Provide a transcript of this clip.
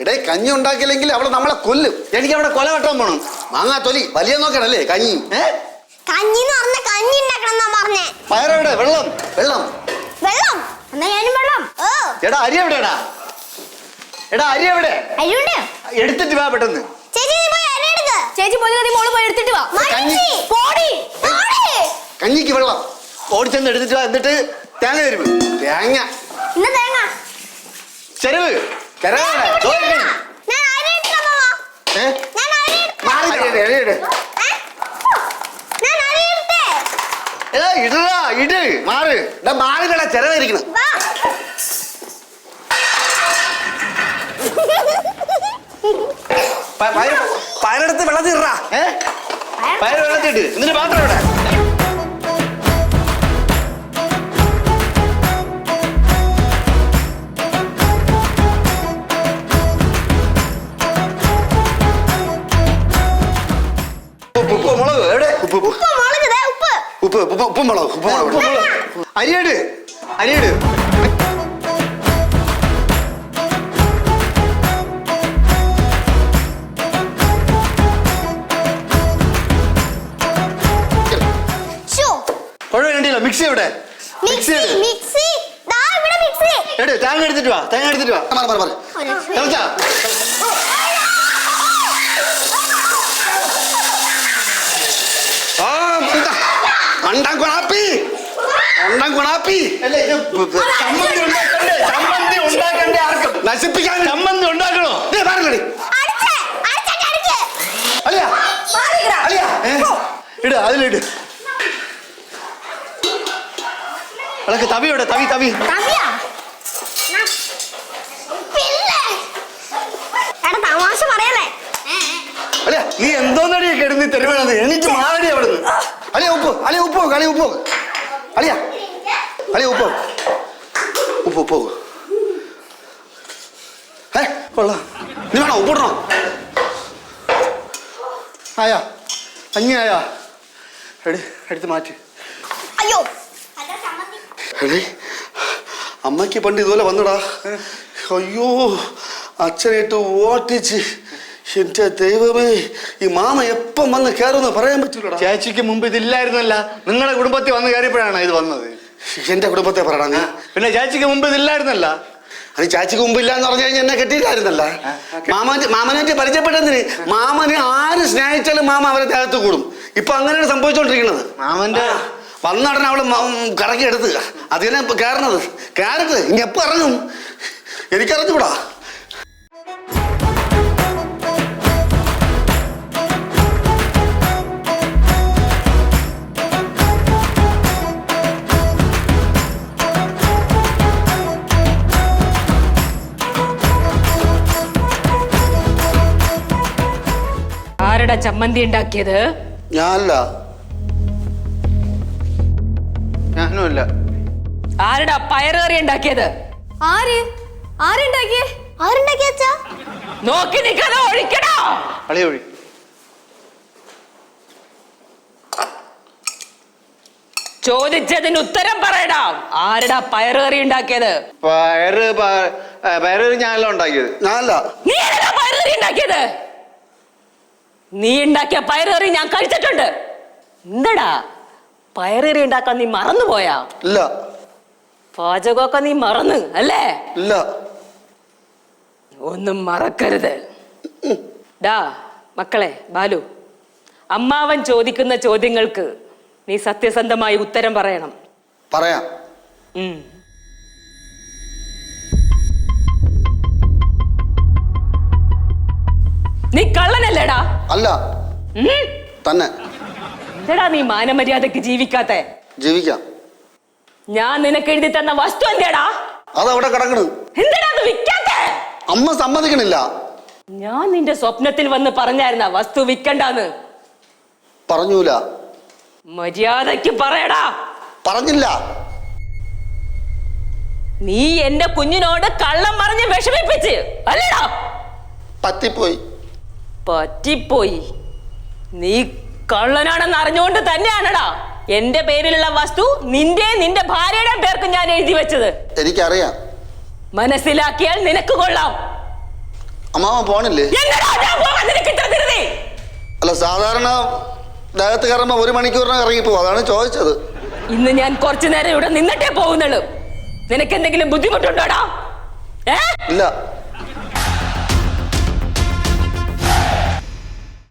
ഇടേ കഞ്ഞി ഉണ്ടാക്കിയില്ലെങ്കിൽ അവൾ നമ്മളെ കൊല്ലും. എനിക്ക് അവിടെ കൊല വെട്ടാൻ പോണം. മാങ്ങാ തൊലി വലിയ നോക്കണല്ലേ കഞ്ഞി? ഏ? കഞ്ഞി എന്ന് പറഞ്ഞ കഞ്ഞി ഉണ്ടാക്കണം എന്നാ പറഞ്ഞേ. പയറെവിടെ? വെള്ളം. വെള്ളം. വെള്ളം? എന്നാ ഞാനും വെള്ളം. ഓ. എടാ അരി എവിടെടാ? എടാ അരി എവിടെ? അരിയുണ്ട്. എടുത്തിട്ട് വാ പെട്ടെന്ന്. ചേച്ചി നീ പോയി അരി എടുക്ക്. ചേച്ചി പോയി നീ മോൾ പോയി എടുത്തിട്ട് വാ. കഞ്ഞി. പോടി. പോടി. കഞ്ഞിക്ക് വെള്ളം. ഓടിച്ചെന്ന് എടുത്തിട്ട് വാ എന്നിട്ട് തേങ്ങ തരുമ്പ് തേങ്ങ. ഇന്ന് തേങ്ങ. ചെരുവ്. ഇട്, ഇട്. മാറ്. പ- പയറ് പയറെടുത്ത് വെള്ളത്തിൽ ഇടാ. ഏ? പയറ് വെള്ളത്തിട്ട് എന്നിട്ട് പാത്രം ഇവിടെ ഉപ്പ് മുളക് ഉപ്പ് മുളക്. അരിയട് അരിയട്. ശ്ശോ. കുഴപ്പം മിക്സി എവിടെ മിക്സി മിക്സി തേങ്ങ എടുത്തിട്ട് വാ തേങ്ങ എടുത്തിട്ട് വാ. മാറി മാറി മാറി. മണ്ടൻ കുണാപ്പി മണ്ടൻ കുണാപ്പി അല്ല ചമ്മന്തി ഉണ്ടാക്കണ്ടേ? ചമ്മന്തി ഉണ്ടാക്കണ്ടേ ആർക്കും? നശിപ്പിക്കാൻ. ചമ്മന്തി ഉണ്ടാക്കണോ. അല്ലയാ മാറിക്കിടാ. അല്ലയാ ഇട് അതിലിട്. അതൊക്കെ തവി തവി തവി. തവിയാ? നാ. പിന്നെ. തമാശ പറയല്ലേ? അല്ല നീ എന്തോന്നടിയൊക്കെ എടുത്ത് തരുവാണത് എനിക്ക് മാറടി അവിടുന്ന്. അളിയ ഉപ്പ് അളിയ ഉപ്പ് നോക്ക്, അളിയ ഉപ്പ് നോക്ക്. അളിയ അളിയ ഉപ്പ് നോക്ക്. ഉപ്പ് ഉപ്പ് നോക്ക്. ഏ കൊള്ളാം. നീ വേണോ ഉപ്പ് ഇടണോ? ആയാ ആയാ എടി എടുത്ത് മാറ്റി. അയ്യോ. എടേ അമ്മയ്ക്ക് പണ്ട് ഇതുപോലെ വന്നടാ. അയ്യോ അച്ഛനായിട്ട് ഓട്ടിച്ച്. എന്റെ ദൈവമേ ഈ മാമ എപ്പം വന്ന് കയറുമെന്ന് പറയാൻ പറ്റൂലടാ ചേച്ചിക്ക് മുമ്പ് ഇതില്ലായിരുന്നല്ല നിങ്ങളുടെ കുടുംബത്തിൽ വന്ന് കയറിയപ്പോഴാണ് ഇത് വന്നത്. എന്റെ കുടുംബത്തെ പറയണ നീ. പിന്നെ ചേച്ചിക്ക് മുമ്പ് ഇതില്ലായിരുന്നല്ല? അത് ചാച്ചിക്ക് മുമ്പ് എന്ന് പറഞ്ഞു കഴിഞ്ഞാൽ എന്നെ കെട്ടിയില്ലായിരുന്നല്ല? മാമന്റെ മാമനായിട്ട് പരിചയപ്പെട്ടതിന് മാമന് ആര് സ്നേഹിച്ചാലും മാമ അവരെ ദേഹത്ത് കൂടും. ഇപ്പൊ അങ്ങനെയാണ് സംഭവിച്ചുകൊണ്ടിരിക്കുന്നത് മാമന്റെ വന്നടനെ അവൾ കറക്കി എടുത്ത്. അതിനെ കയറണത്. കയറത്ത് ഇനി എപ്പോ ഇറങ്ങും? എനിക്കറിഞ്ഞൂടാ. ആരുടെ ചമ്മന്തി ഉണ്ടാക്കിയത്? ഞാനല്ല. ഞാനുമല്ല. അല്ല ആരുടെ പയറുകറി ഉണ്ടാക്കിയത്? ആര്? ആരുണ്ടാക്കിയേ? ആരുണ്ടാക്കിയ അച്ഛാ? നോക്കി നിൽക്കാതെ ഒഴിക്കണോ അളി ഒഴി. ചോദിച്ചതിന് ഉത്തരം പറയടാ. ആരുടെ പയറുകറി ഉണ്ടാക്കിയത്? പയറ് പ- ഏ, പയറ് ഞാനല്ല ഉണ്ടാക്കിയത്. ഞാനല്ല നീ ആരടാ പയറുകറി ഉണ്ടാക്കിയത്? നീ ഉണ്ടാക്കിയ പയറുകറി ഞാൻ കഴിച്ചിട്ടുണ്ട്. എന്തടാ? പയറുകറി ഉണ്ടാക്കാൻ നീ മറന്നുപോയാ? ഇല്ല. പാചകമൊക്കെ നീ മറന്ന് അല്ലേ? ഇല്ല. ഒന്നും മറക്കരുത്. ഡാ മക്കളെ ബാലു അമ്മാവൻ ചോദിക്കുന്ന ചോദ്യങ്ങൾക്ക് നീ സത്യസന്ധമായി ഉത്തരം പറയണം. പറയാം. നീ കള്ളനല്ലേടാ? അല്ല? തന്നെ. എന്തെടാ നീ മാനമര്യാദക്ക് ജീവിക്കാത്തെ? ജീവിക്കാം. ഞാൻ നിനക്ക് എഴുതി തന്ന വസ്തു എന്തേടാ? അതവിടെ കിടക്കണ്. എന്തെടാ അത് വിൽക്കാത്തെ അമ്മ സമ്മതിക്കണില്ല. ഞാൻ നിന്റെ സ്വപ്നത്തിൽ വന്ന് പറഞ്ഞായിരുന്ന വസ്തു വിൽക്കണ്ടാന്ന് പറഞ്ഞൂല. മര്യാദയ്ക്ക് പറയടാ. പറഞ്ഞില്ല. നീ എന്റെ കുഞ്ഞിനോട് കള്ളം പറഞ്ഞ് വിഷമിപ്പിച്ച്. അല്ലേടാ. പറ്റിപ്പോയി. പറ്റിപ്പോയി. നീ കള്ളനാണെന്ന് അറിഞ്ഞുകൊണ്ട് തന്നെയാണടാ. എന്റെ പേരിലുള്ള വസ്തു നിന്റെ നിന്റെ ഭാര്യയുടെ പേർക്ക് ഞാൻ എഴുതി വെച്ചത്. എനിക്കറിയാം. മനസ്സിലാക്കിയാൽ നിനക്ക് കൊള്ളാം. മാമ പോണില്ലേ? അല്ല സാധാരണ ദേഹത്ത് കയറുമ്പോ ഒരു മണിക്കൂറിന് ഇറങ്ങിപ്പോ അതാണ് ചോദിച്ചത്. ഇന്ന് ഞാൻ കുറച്ചു നേരം ഇവിടെ നിന്നിട്ടേ പോകുന്നുള്ളൂ നിനക്ക് എന്തെങ്കിലും ബുദ്ധിമുട്ടുണ്ടോടാ? ഏ? ഇല്ല.